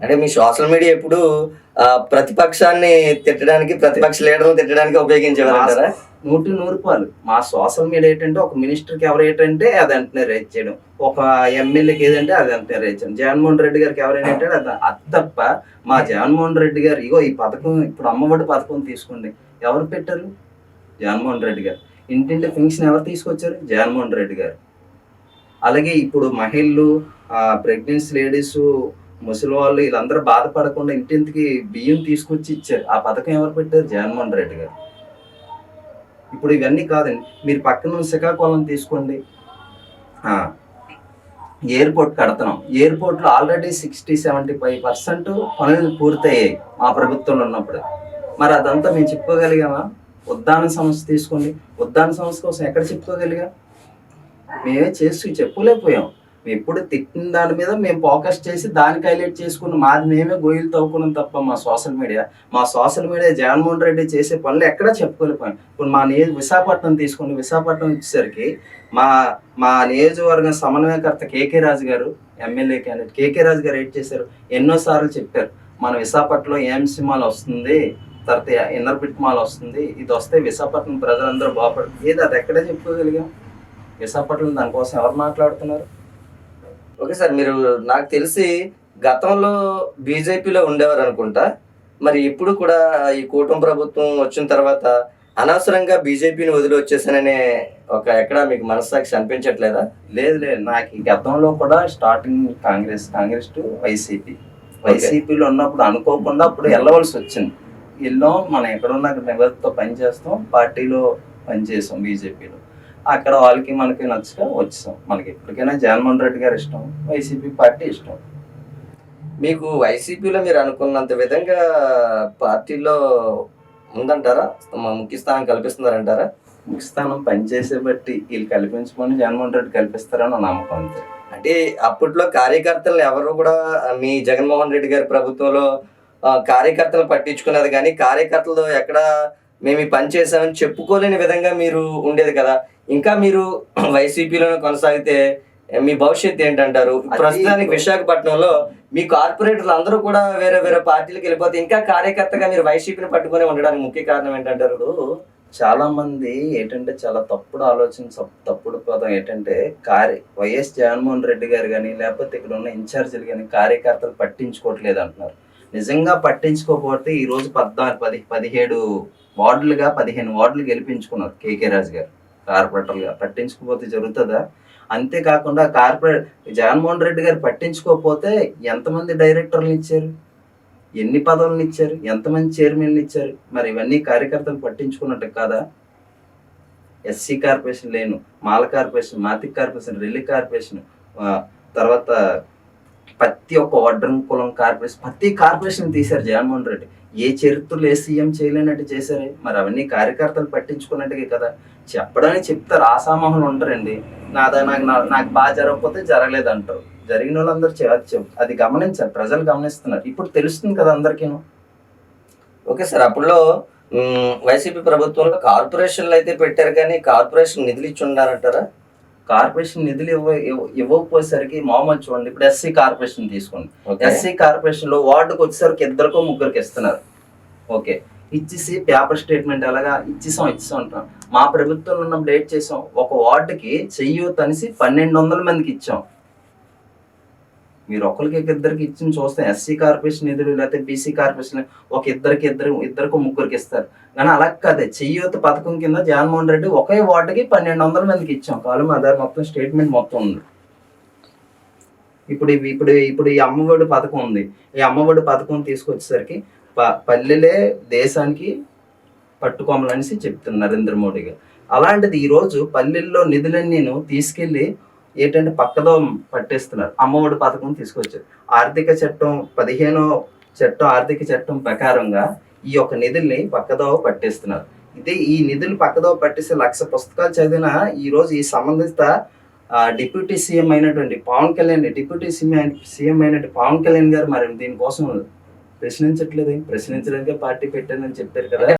అంటే మీ social media ఎప్పుడు ప్రతిపక్షాన్ని తిట్టడానికి ప్రతిపక్ష లీడర్లు తిట్టడానికి ఉపయోగించేవారంటారా నూటి నూరు రూపాయలు మా సోషల్ మీడియా ఏంటంటే ఒక మినిస్టర్కి ఎవరు ఏంటంటే అది వెంటనే రేట్ చేయడం. ఒక ఎమ్మెల్యేకి ఏదంటే అది వెంటనే రేట్ చేయడం. జగన్మోహన్ రెడ్డి గారికి ఎవరైనా ఏంటంటే అది అది తప్ప మా జగన్మోహన్ రెడ్డి గారు ఇగో ఈ పథకం ఇప్పుడు అమ్మఒడి పథకం తీసుకోండి. ఎవరు పెట్టారు? జగన్మోహన్ రెడ్డి గారు. ఇంటింటి ఫంక్షన్ ఎవరు తీసుకొచ్చారు? జగన్మోహన్ రెడ్డి గారు. అలాగే ఇప్పుడు మహిళలు ప్రెగ్నెన్సీ లేడీస్ ముసలి వాళ్ళు వీళ్ళందరూ బాధపడకుండా ఇంటింటికి బియ్యం తీసుకొచ్చి ఇచ్చారు. ఆ పథకం ఎవరు పెట్టారు? జగన్మోహన్ రెడ్డి గారు. ఇప్పుడు ఇవన్నీ కాదండి మీరు పక్కన శ్రీకాకుళం తీసుకోండి. ఎయిర్పోర్ట్ కడుతున్నాం ఎయిర్పోర్ట్లో already sixty seventy five percent పనులు పూర్తయ్యాయి మా ప్రభుత్వంలో ఉన్నప్పుడు. మరి అదంతా మేము చెప్పుకోగలిగామా? ఉద్దాన సంస్థ తీసుకోండి. ఉద్దాన సంస్థ కోసం ఎక్కడ చెప్పుకోగలిగా? మేమే చేసి చెప్పలేకపోయాం. ఎప్పుడు తిట్టిన దాని మీద మేము ఫోకస్ చేసి దానికి హైలైట్ చేసుకుని మాది మేమే గొయ్యలు తవ్వుకున్నాం తప్ప మా సోషల్ మీడియా. మా సోషల్ మీడియా జగన్మోహన్ రెడ్డి చేసే పనులు ఎక్కడా చెప్పుకోలేకపోయాం. ఇప్పుడు మా నియోజక విశాఖపట్నం తీసుకుని విశాఖపట్నం వచ్చేసరికి మా మా నియోజకవర్గం సమన్వయకర్త కేకే రాజు గారు ఎమ్మెల్యే క్యాండిడేట్ కేకే రాజు గారు ఏం చేశారు? ఎన్నోసార్లు చెప్పారు. మన విశాఖపట్నంలో ఏఎంసీ మాల్ వస్తుంది తర్వాత ఇన్నర్ బిట్ మాల్ వస్తుంది ఇది వస్తే విశాఖపట్నం ప్రజలందరూ బాగుపడు ఏది అది ఎక్కడే చెప్పుకోగలిగాం? విశాఖపట్నం దానికోసం ఎవరు మాట్లాడుతున్నారు? ఓకే సార్ మీరు నాకు తెలిసి గతంలో బీజేపీలో ఉండేవారు అనుకుంటా. మరి ఇప్పుడు కూడా ఈ కూటమి ప్రభుత్వం వచ్చిన తర్వాత అనవసరంగా బీజేపీని వదిలి వచ్చేసాననే ఒక ఎక్కడ మీకు మనస్సాక్షి అనిపించట్లేదా? లేదు లేదు. నాకు ఈ గతంలో కూడా starting Congress Congress to YCP. వైసీపీలో ఉన్నప్పుడు అనుకోకుండా అప్పుడు వెళ్ళవలసి వచ్చింది. వెళ్ళాం మనం ఎక్కడున్న నిబద్ధతో పనిచేస్తాం పార్టీలో పనిచేసాం బీజేపీలో. అక్కడ వాళ్ళకి మనకి నచ్చక వచ్చాం మనకి ఎప్పటికైనా జగన్మోహన్ రెడ్డి గారు ఇష్టం వైసీపీ పార్టీ ఇష్టం. మీకు వైసీపీలో మీరు అనుకున్నంత విధంగా పార్టీలో ఉందంటారా? మా ముఖ్య స్థానం కల్పిస్తున్నారంటారా? ముఖ్య స్థానం పనిచేసే బట్టి వీళ్ళు కల్పించమని జగన్మోహన్ రెడ్డి కల్పిస్తారని నమ్మకం అంతే. అంటే అప్పట్లో కార్యకర్తలు ఎవరు కూడా మీ జగన్మోహన్ రెడ్డి గారి ప్రభుత్వంలో కార్యకర్తలు పట్టించుకున్నది కానీ కార్యకర్తలు ఎక్కడ మేము ఈ పని చేసామని చెప్పుకోలేని విధంగా మీరు ఉండేది కదా. ఇంకా మీరు వైసీపీలోనే కొనసాగితే మీ భవిష్యత్తు ఏంటంటారు? ప్రస్తుతానికి విశాఖపట్నంలో మీ కార్పొరేటర్లు అందరూ కూడా వేరే వేరే పార్టీలకు వెళ్ళిపోతే ఇంకా కార్యకర్తగా మీరు వైసీపీని పట్టుకొని ఉండడానికి ముఖ్య కారణం ఏంటంటారు? చాలా మంది ఏంటంటే చాలా తప్పుడు ఆలోచన తప్పుడు పదం ఏంటంటే కార్య వైఎస్ జగన్మోహన్ రెడ్డి గారు కానీ లేకపోతే ఇక్కడ ఉన్న ఇన్ఛార్జీలు కానీ కార్యకర్తలు పట్టించుకోవట్లేదు అంటున్నారు. నిజంగా పట్టించుకోకపోతే ఈ రోజు పద్నాలుగు పది పదిహేడు వార్డులుగా పదిహేను వార్డులు గెలిపించుకున్నారు కేకే రాజు గారు. కార్పొరేటర్లుగా పట్టించుకోకపోతే జరుగుతుందా? అంతేకాకుండా కార్పొరేట్ జగన్మోహన్ రెడ్డి గారు పట్టించుకోకపోతే ఎంతమంది డైరెక్టర్లు ఇచ్చారు? ఎన్ని పదవులను ఇచ్చారు? ఎంతమంది చైర్మన్లు ఇచ్చారు? మరి ఇవన్నీ కార్యకర్తలు పట్టించుకున్నట్టు కాదా? ఎస్సీ కార్పొరేషన్ లేను మాల కార్పొరేషన్ మాతిక్ కార్పొరేషన్ రెల్లి కార్పొరేషన్ తర్వాత ప్రతి ఒక్క వడ్రం కులం కార్పొరేషన్ ప్రతి కార్పొరేషన్ తీశారు జగన్మోహన్ రెడ్డి. ఏ చరిత్రలో ఏ సీఎం చేయలేనట్టు చేశారే? మరి అవన్నీ కార్యకర్తలు పట్టించుకున్నట్టుగా కదా. చెప్పడానికి చెప్తారు ఆసామహులు ఉంటారండి నాదా నాకు నా- నాకు బాగా జరగకపోతే జరగలేదు అంటారు జరిగిన వాళ్ళందరూ చె- అది గమనించారు ప్రజలు గమనిస్తున్నారు. ఇప్పుడు తెలుస్తుంది కదా అందరికీను. ఓకే సార్ అప్పుడులో వైసీపీ ప్రభుత్వంలో కార్పొరేషన్లు అయితే పెట్టారు కానీ కార్పొరేషన్ నిధులు ఇచ్చి ఉండాలంటారా? కార్పొరేషన్ నిధులు ఇవ్వ ఇవ్వ- ఇవ్వకపోయేసరికి మామూలు చూడండి. ఇప్పుడు ఎస్సీ కార్పొరేషన్ తీసుకోండి. ఎస్సీ కార్పొరేషన్లో వార్డుకు వచ్చేసరికి ఇద్దరికో ముగ్గురికి ఇస్తున్నారు. ఓకే. ఇచ్చేసి పేపర్ స్టేట్మెంట్ ఎలాగా? ఇచ్చేసాం ఇచ్చేసాం అంటున్నాం మా ప్రభుత్వంలో ఉన్నప్పుడు ఏం చేసాం? ఒక వార్డుకి చెయ్యూత్ అనేసి పన్నెండు వందల మందికి ఇచ్చాం. మీరు ఒకరికి ఇద్దరికి ఇచ్చిన చూస్తే ఎస్సీ కార్పొరేషన్ నిధులు లేకపోతే బీసీ కార్పొరేషన్ ఒక ఇద్దరికి ఇద్దరు ఇద్దరికి ముగ్గురికి ఇస్తారు. కానీ అలా కాదే. చెయ్యూత పథకం కింద జగన్మోహన్ రెడ్డి ఒకే వార్డుకి పన్నెండు వందల మందికి ఇచ్చాం. కాలం ఆధార్ మొత్తం స్టేట్మెంట్ మొత్తం ఉంది. ఇప్పుడు ఇప్పుడు ఇప్పుడు ఈ అమ్మఒడి పథకం ఉంది. ఈ అమ్మఒడి పథకం తీసుకొచ్చేసరికి ప- పల్లెలే దేశానికి పట్టుకోమలనేసి చెప్తున్నారు నరేంద్ర మోడీ గారు. అలాంటిది ఈరోజు పల్లెల్లో నిధులన్నీను నేను ఏంటంటే పక్కదో పట్టేస్తున్నారు. అమ్మఒడి పథకం తీసుకొచ్చారు. ఆర్థిక చట్టం పదిహేనో చట్టం ఆర్థిక చట్టం ప్రకారంగా ఈ యొక్క నిధుల్ని పక్కదో పట్టేస్తున్నారు. ఇది ఈ నిధులు పక్కదో పట్టేసే లక్ష పుస్తకాలు చదివిన ఈ రోజు ఈ సంబంధిత డిప్యూటీ సీఎం అయినటువంటి Pawan Kalyan deputy CM CM అయినటువంటి పవన్ కళ్యాణ్ గారు మరి దీనికోసం ప్రశ్నించట్లేదు. ప్రశ్నించడానికే పార్టీ పెట్టానని చెప్పారు కదా.